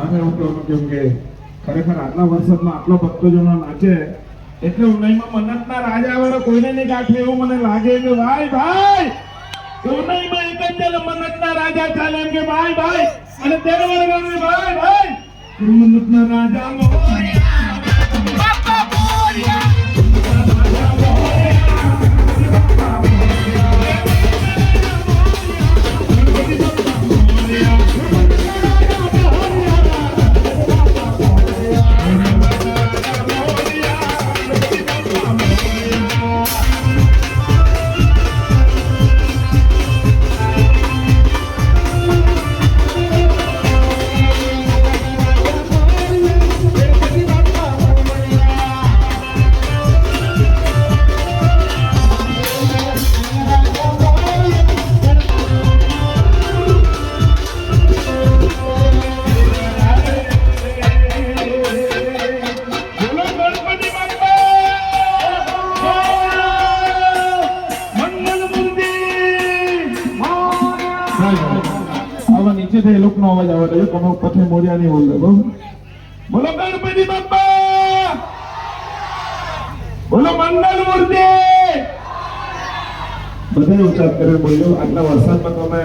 મારે એવું કહેવાનું કેમ કે ખરેખર આટલા વરસાદમાં આટલો ભક્તજનો નાચે, એટલે ઉનાઈમાં મન્નતના રાજા વાળો કોઈને નહીં ગાંઠે એવું મને લાગે કે ભાઈ ભાઈ, ઉનાઈમાં એક જ જણ મન્નતના રાજા ચાલે એમ કે ભાઈ ભાઈ, અને તેનો વર્ષ ભાઈ ભાઈ મન્નતના રાજા મોરયા. આવા નીચેથી એ લોકોનો અવાજ આવે છે. તમે પછી મોડિયા નહીં બોલતા બોલો, ગણપતિ બાપા બોલો, મંગલ મૂર્તિ! બધા ઉચ્ચાર કરે બોલ્યો, આટલા વરસાદમાં તમે